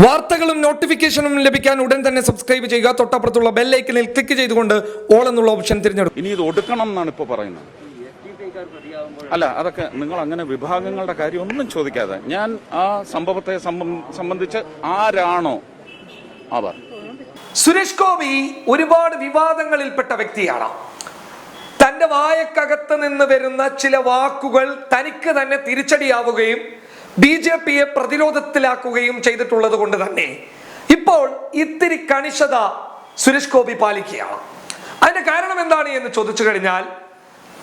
വാർത്തകളും നോട്ടിഫിക്കേഷനും ലഭിക്കാൻ ഉടൻ തന്നെ സബ്സ്ക്രൈബ് ചെയ്യുക. തൊട്ടപ്പുറത്തുള്ള ബെല്ലൈക്കനിൽ ക്ലിക്ക് ചെയ്തുകൊണ്ട് ഓൾ എന്നുള്ള ഓപ്ഷൻ തിരഞ്ഞെടുക്കും ഇനി ഇത് ഒടുക്കണം എന്നാണ് ഇപ്പോൾ പറയുന്നത്. അല്ല അതൊക്കെ നിങ്ങൾ അങ്ങനെ വിഭാഗങ്ങളുടെ കാര്യം ഒന്നും ചോദിക്കാതെ ഞാൻ ആ സംഭവത്തെ സംബന്ധിച്ച് ആരാണോ അവർ. സുരേഷ് ഗോപി ഒരുപാട് വിവാദങ്ങളിൽപ്പെട്ട വ്യക്തിയാണ്. തന്റെ വായക്കകത്ത് നിന്ന് വരുന്ന ചില വാക്കുകൾ തനിക്ക് തന്നെ തിരിച്ചടിയാവുകയും ബി ജെ പിയെ പ്രതിരോധത്തിലാക്കുകയും ചെയ്തിട്ടുള്ളത് കൊണ്ട് തന്നെ ഇപ്പോൾ ഇത്തിരി കണിശത സുരേഷ് ഗോപി പാലിക്കുകയാണ്. അതിന്റെ കാരണം എന്താണ് എന്ന് ചോദിച്ചു കഴിഞ്ഞാൽ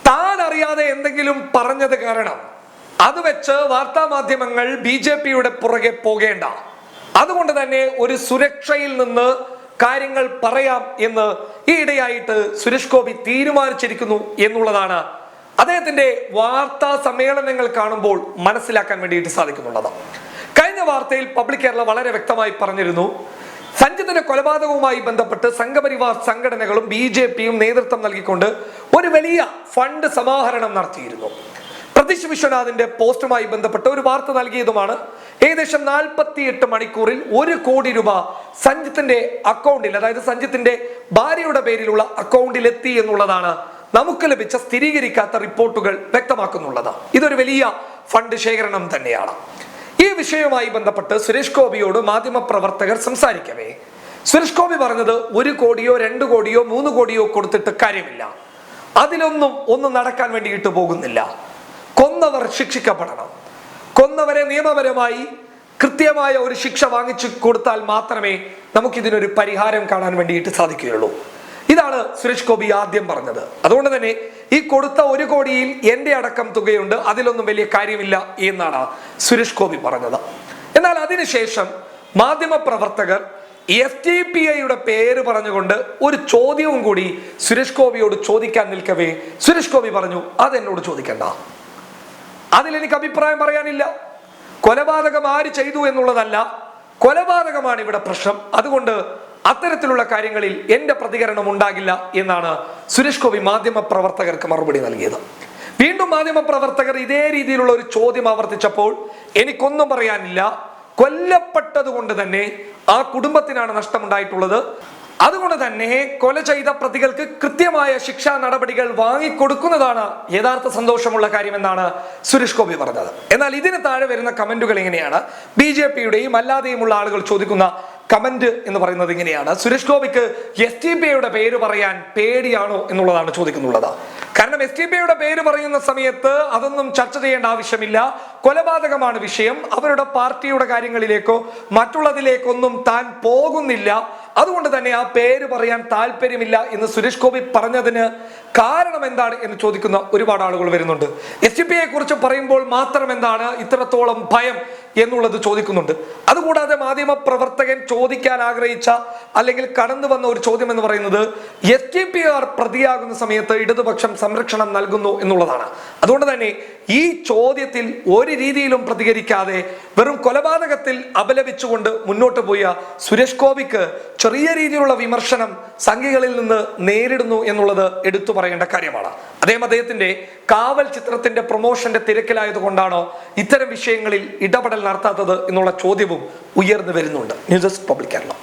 താൻ അറിയാതെ എന്തെങ്കിലും പറഞ്ഞത് കാരണം അത് വെച്ച് വാർത്താ മാധ്യമങ്ങൾ ബി ജെ പിയുടെ പുറകെ പോകേണ്ട. അതുകൊണ്ട് തന്നെ ഒരു സുരക്ഷയിൽ നിന്ന് കാര്യങ്ങൾ പറയാം എന്ന് ഈ ഇടയായിട്ട് സുരേഷ് ഗോപി തീരുമാനിച്ചിരിക്കുന്നു എന്നുള്ളതാണ് അദ്ദേഹത്തിന്റെ വാർത്താ സമ്മേളനങ്ങൾ കാണുമ്പോൾ മനസ്സിലാക്കാൻ വേണ്ടിയിട്ട് സാധിക്കുന്നുള്ളത്. കഴിഞ്ഞ വാർത്തയിൽ പബ്ലിക് കേരള വളരെ വ്യക്തമായി പറഞ്ഞിരുന്നു. സഞ്ജിത്തിന്റെ കൊലപാതകവുമായി ബന്ധപ്പെട്ട് സംഘപരിവാർ സംഘടനകളും ബി ജെ പിയും നേതൃത്വം നൽകിക്കൊണ്ട് ഒരു വലിയ ഫണ്ട് സമാഹരണം നടത്തിയിരുന്നു. പ്രതീഷ് വിശ്വനാഥിന്റെ പോസ്റ്റുമായി ബന്ധപ്പെട്ട് ഒരു വാർത്ത നൽകിയതുമാണ്. ഏകദേശം നാൽപ്പത്തി എട്ട് മണിക്കൂറിൽ ഒരു കോടി രൂപ സഞ്ജിത്തിന്റെ അക്കൗണ്ടിൽ അതായത് സഞ്ജിത്തിന്റെ ഭാര്യയുടെ പേരിലുള്ള അക്കൗണ്ടിൽ എത്തി എന്നുള്ളതാണ് നമുക്ക് ലഭിച്ച സ്ഥിരീകരിക്കാത്ത റിപ്പോർട്ടുകൾ വ്യക്തമാക്കുന്നുള്ളത്. ഇതൊരു വലിയ ഫണ്ട് ശേഖരണം തന്നെയാണ്. ഈ വിഷയവുമായി ബന്ധപ്പെട്ട് സുരേഷ് ഗോപിയോട് മാധ്യമപ്രവർത്തകർ സംസാരിക്കവേ. സുരേഷ് ഗോപി പറഞ്ഞത് ഒരു കോടിയോ രണ്ട് കോടിയോ മൂന്ന് കോടിയോ കൊടുത്തിട്ട് കാര്യമില്ല. അതിലൊന്നും ഒന്നും നടക്കാൻ വേണ്ടിയിട്ട് പോകുന്നില്ല. കൊന്നവർ ശിക്ഷിക്കപ്പെടണം. കൊന്നവരെ നിയമപരമായി കൃത്യമായ ഒരു ശിക്ഷ വാങ്ങിച്ചു കൊടുത്താൽ മാത്രമേ നമുക്കിതിനൊരു പരിഹാരം കാണാൻ വേണ്ടിയിട്ട് സാധിക്കുകയുള്ളൂ. ഇതാണ് സുരേഷ് ഗോപി ആദ്യം പറഞ്ഞത്. അതുകൊണ്ട് തന്നെ ഈ കൊടുത്ത ഒരു കോടിയിൽ എന്റെ അടക്കം തുകയുണ്ട് അതിലൊന്നും വലിയ കാര്യമില്ല എന്നാണ് സുരേഷ് ഗോപി പറഞ്ഞത്. എന്നാൽ അതിനുശേഷം മാധ്യമ പ്രവർത്തകർ എഫ് ടി പി ഐയുടെ പേര് പറഞ്ഞുകൊണ്ട് ഒരു ചോദ്യവും കൂടി സുരേഷ് ഗോപിയോട് ചോദിക്കാൻ നിൽക്കവേ സുരേഷ് ഗോപി പറഞ്ഞു അതെന്നോട് ചോദിക്കണ്ട. അതിലെനിക്ക് അഭിപ്രായം പറയാനില്ല. കൊലപാതകം ആര് ചെയ്തു എന്നുള്ളതല്ല കൊലപാതകമാണ് ഇവിടെ പ്രശ്നം. അതുകൊണ്ട് അത്തരത്തിലുള്ള കാര്യങ്ങളിൽ എന്റെ പ്രതികരണം ഉണ്ടാകില്ല എന്നാണ് സുരേഷ് ഗോപി മാധ്യമ പ്രവർത്തകർക്ക് മറുപടി നൽകിയത്. വീണ്ടും മാധ്യമ പ്രവർത്തകർ ഇതേ രീതിയിലുള്ള ഒരു ചോദ്യം ആവർത്തിച്ചപ്പോൾ എനിക്കൊന്നും പറയാനില്ല. കൊല്ലപ്പെട്ടത് കൊണ്ട് തന്നെ ആ കുടുംബത്തിനാണ് നഷ്ടമുണ്ടായിട്ടുള്ളത്. അതുകൊണ്ട് തന്നെ കൊല ചെയ്ത പ്രതികൾക്ക് കൃത്യമായ ശിക്ഷാ നടപടികൾ വാങ്ങിക്കൊടുക്കുന്നതാണ് യഥാർത്ഥ സന്തോഷമുള്ള കാര്യമെന്നാണ് സുരേഷ് ഗോപി പറഞ്ഞത്. എന്നാൽ ഇതിന് താഴെ വരുന്ന കമന്റുകൾ എങ്ങനെയാണ് ബി ജെ പിയുടെയും അല്ലാതെയുമുള്ള ആളുകൾ ചോദിക്കുന്ന കമന്റ് എന്ന് പറയുന്നത് ഇങ്ങനെയാണ്. സുരേഷ് ഗോപിക്ക് എസ് ടി പി ഐയുടെ പേര് പറയാൻ പേടിയാണോ എന്നുള്ളതാണ് ചോദിക്കുന്നുള്ളത്. കാരണം എസ് ടി പി ഐയുടെ പേര് പറയുന്ന സമയത്ത് അതൊന്നും ചർച്ച ചെയ്യേണ്ട ആവശ്യമില്ല. കൊലപാതകമാണ് വിഷയം. അവരുടെ പാർട്ടിയുടെ കാര്യങ്ങളിലേക്കോ മറ്റുള്ളതിലേക്കൊന്നും താൻ പോകുന്നില്ല. അതുകൊണ്ട് തന്നെ ആ പേര് പറയാൻ താല്പര്യമില്ല എന്ന് സുരേഷ് ഗോപി പറഞ്ഞതിന് കാരണം എന്താണ് എന്ന് ചോദിക്കുന്ന ഒരുപാട് ആളുകൾ വരുന്നുണ്ട്. എസ് ഡി പി ഐയെ കുറിച്ച് പറയുമ്പോൾ മാത്രം എന്താണ് ഇത്രത്തോളം ഭയം എന്നുള്ളത് ചോദിക്കുന്നുണ്ട്. അതുകൂടാതെ മാധ്യമ പ്രവർത്തകൻ ചോദിക്കാൻ ആഗ്രഹിച്ച അല്ലെങ്കിൽ കടന്നു വന്ന ഒരു ചോദ്യം എന്ന് പറയുന്നത് എസ് ഡി പി ആർ പ്രതിയാകുന്ന സമയത്ത് ഇടതുപക്ഷം സംരക്ഷണം നൽകുന്നു എന്നുള്ളതാണ്. അതുകൊണ്ട് തന്നെ ഈ ചോദ്യത്തിൽ ഒരു രീതിയിലും പ്രതികരിക്കാതെ വെറും കൊലപാതകത്തിൽ അപലപിച്ചുകൊണ്ട് മുന്നോട്ട് പോയ സുരേഷ് ഗോപിക്ക് ചെറിയ രീതിയിലുള്ള വിമർശനം സംഘികളിൽ നിന്ന് നേരിടുന്നു എന്നുള്ളത് എടുത്തു പറയേണ്ട കാര്യമാണ്. അദ്ദേഹം അദ്ദേഹത്തിന്റെ കാവൽ ചിത്രത്തിന്റെ പ്രൊമോഷന്റെ തിരക്കിലായത് കൊണ്ടാണോ ഇത്തരം വിഷയങ്ങളിൽ ഇടപെടൽ നടത്താത്തത് എന്നുള്ള ചോദ്യവും ഉയർന്നു വരുന്നുണ്ട്. News desk public Keralam.